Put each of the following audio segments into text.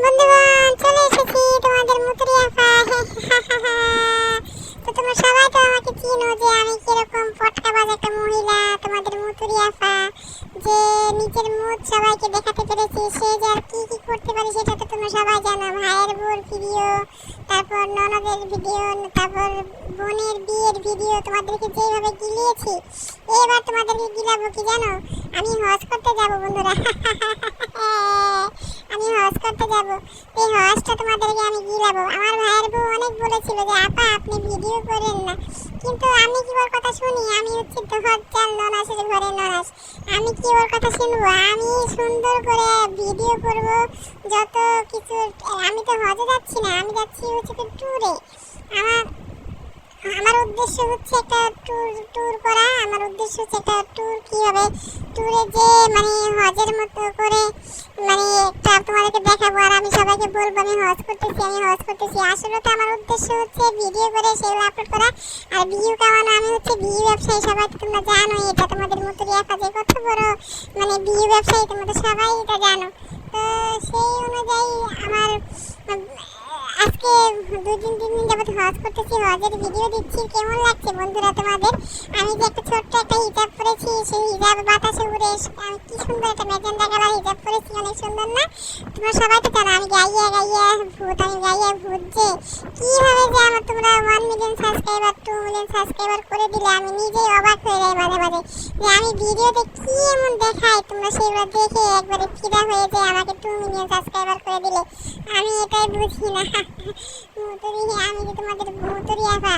বন্ধুগণ, চলে এসেছি তোমাদের মুতুরি আপা তো তোমরা সবাই তো আমাকে চিনো যে আমি কীরকম পটকাবাজ একটা মহিলা, তোমাদের মুতুরি আপা যে নিজের মুখ সবাইকে দেখাতে পেরেছি, সে যে আর কি কি করতে পারে সেটা তো তোমরা সবাই জানো। ভাইয়ের বোর ভিডিও, তারপর ননদের ভিডিও, তারপর বোনের বিয়ের ভিডিও তোমাদেরকে যেভাবে গিলিয়েছি, এবার তোমাদেরকে গিলাবো কি জানো? আমি হজ করতে যাব, বন্ধুরা। আমি হজ করতে যাব। এই হজটা তোমাদেরকে আমি গিলাবো আমার ভাইয়ের বউ অনেক বলেছিল যে, আপা, আপনি ভিডিও করেন না। কিন্তু আমি কি ওর কথা শুনি? আমি হচ্ছে তো হজ চাল ননাসের ঘরে ননাস। আমি কি ওর কথা শুনব? আমি সুন্দর করে ভিডিও করব, যত কিছু আমি তো হজে যাচ্ছি না, আমি যাচ্ছি হচ্ছে ট্যুরে আমার আমার উদ্দেশ্য হচ্ছে একটা ট্যুর ট্যুর করা। আমার উদ্দেশ্য হচ্ছে একটা ট্যুর কি হবে ট্যুরে যে মানে হজের মতো করে মানে একটা তোমাদেরকে দেখাবো আর আমি সবাইকে বলব, আমি হজ করতেছি, আমি হজ করতেছি। আসলে তো আমার উদ্দেশ্য হচ্ছে ভিডিও করে সেগুলো আপলোড করা। আর ভিউ কামানো আমি হচ্ছে ভিউ ব্যবসায়ী, সবাই তোমরা জানো এটা তোমাদের মতো রিয়াফা যে কত বড় মানে ভিউ ব্যবসায়ী, তোমরা তো সবাই এটা জানো। তো সেই অনুযায়ী আমার আজকে দুই দিন তিন করতেছি হজের ভিডিও দিচ্ছি। কেমন লাগছে বন্ধুরা তোমাদের? আমি যে একটা ছোট্ট একটা পরেছি সেই হিজাব বাতাসে উড়ে আমি কি সুন্দর একটা মেজেন্ডা কালার হিজাব পরেছি, অনেক সুন্দর না? তোমরা সবাই তো জানো, আমি গাইয়া গাইয়া ভূত, আমি গাইয়া ভূত যে। কীভাবে যে আমার তোমরা one million subscriber two million subscriber করে দিলে, আমি নিজেই অবাক হয়ে যাই মাঝে মাঝে। যে আমি ভিডিওতে কি এমন দেখাই, তোমরা সেগুলো দেখে একবারে ফিদা হয়ে যায় আমাকে টু মিলিয়ন সাবস্ক্রাইবার করে দিলে। আমি এটাই বুঝি না। মুতুরি আমি যে তোমাদের মুতুরি আপা।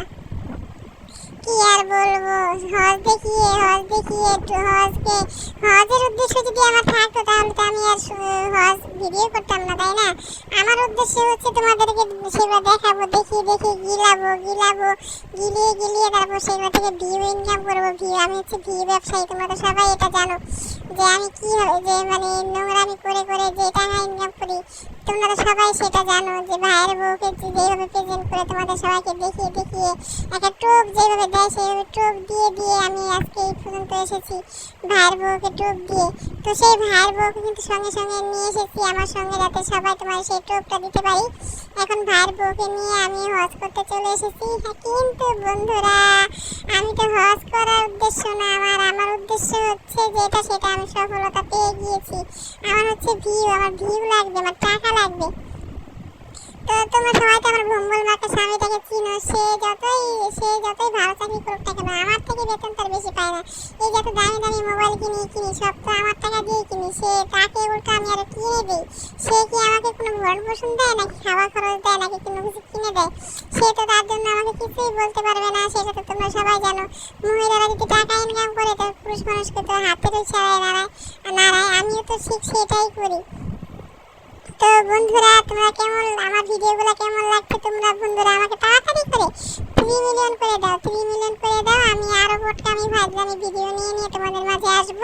কি আর বলব? হজ দেখিয়ে হজ দেখিয়ে, একটু হজকে, হজের উদ্দেশ্য যদি আমার থাকতো তাহলে তো আমি আর হজ ভিডিও করতাম না, তাই না? আমার উদ্দেশ্য হচ্ছে তোমাদেরকে সেগুলো দেখাবো দেখিয়ে দেখিয়ে গিলাবো গিলাবো, গিলিয়ে গিলিয়ে তারপর সেগুলো থেকে ভিউ ইনকাম করব ভিউ আমি হচ্ছে ভিউ ব্যবসায়ী, তোমরা সবাই এটা জানো। যে আমি কি যে মানে নোংরামি করে করে যে টাকা ইনকাম তোমরা সবাই সেটা জানো যে ভাইয়ের বউকে যেভাবে প্রেজেন্ট করে তোমাদের সবাইকে দেখিয়ে দেখিয়ে একটা টোপ যেভাবে দেয় সেইভাবে টোপ দিয়ে দিয়ে আমি আজকে এই পর্যন্ত এসেছি ভাইয়ের বউকে টোপ দিয়ে। তো সেই ভাইয়ের বউকে কিন্তু সঙ্গে সঙ্গে নিয়ে এসেছি আমার সঙ্গে যাতে সবাই তোমার সেই টোপটা দিতে পারি। এখন ভাইয়ের বউকে নিয়ে আমি হজ করতে চলে এসেছি। কিন্তু বন্ধুরা, আমি তো হজ করার উদ্দেশ্য না উদ্দেশ্য হচ্ছে যেটা, সেটা আমি সফলতা পেয়ে গিয়েছি। আমার হচ্ছে ভিউ আমার ভিউ লাগবে, আমার টাকা লাগবে। তো তোমরা সবাই আমার ভম্বল মাকে স্বামীটাকে চিনো, সে যতই সে যতই ভালো চাকরি করুক না কেন, আমার থেকে বেতন তার বেশি পায় না। এই যত দামি দামি মোবাইল কিনি কিনি, সব তো আমার টাকা দিয়ে কিনি, সে তাকে উল্টো আমি আরও কিনে দিই। সে কি আমাকে কোনো ভরণ পোষণ দেয় নাকি খাওয়া খরচ দেয় নাকি কোনো কিছু কিনে দেয়? সে তো তার জন্য আমাকে কিছুই বলতে পারবে না সেটা তো তোমরা সবাই জানো। মহিলারা যদি মানুষকে তো হাতের ইশারায় নাড়ায় নাড়ায় আমিও তো ঠিক সেটাই করি। তো বন্ধুরা, তোমরা কেমন? আমার ভিডিওগুলো কেমন লাগছে তোমরা বন্ধুরা আমাকে তাড়াতাড়ি করে থ্রি মিলিয়ন করে দাও থ্রি মিলিয়ন করে দাও। আমি আরও আমি ভাজলামি ভিডিও নিয়ে নিয়ে তোমাদের মাঝে আসব।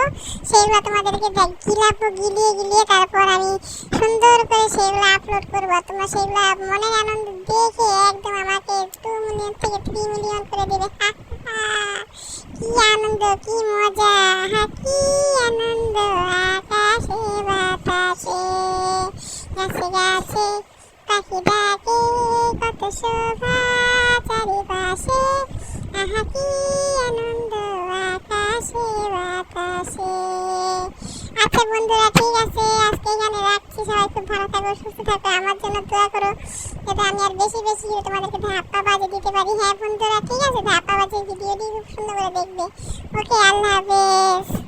সেইগুলো তোমাদেরকে গিলাবো গিলিয়ে গিলিয়ে তারপর আমি সুন্দর করে সেইগুলো আপলোড করব। তোমরা সেইগুলো মনের আনন্দ দেখে একদম আমাকে টু মিলিয়ন থেকে থ্রি মিলিয়ন করে দেবে। কি আনন্দ, কি মজা কি আনন্দ, আকাশে বাতাসে, গাছে গাছে, পাখি ডাকে, কত শোভা চারিপাশে, আহা, কি আনন্দ, আকাশে বাতাসে। আচ্ছা বন্ধুরা, ঠিক আছে, আজকে এখানে রাখছি। সবাই খুব ভালো থাকো, সুস্থ থাকো, আমার জন্য দোয়া করো। যাতে আমি আর বেশি বেশি তোমাদেরকে ধাপ্পা বাজে দিতে পারি। হ্যাঁ বন্ধুরা, ঠিক আছে? ধাপ্পা বাজে ভিডিওটি খুব সুন্দর করে দেখবে। ওকে আল্লাহ হাফেজ।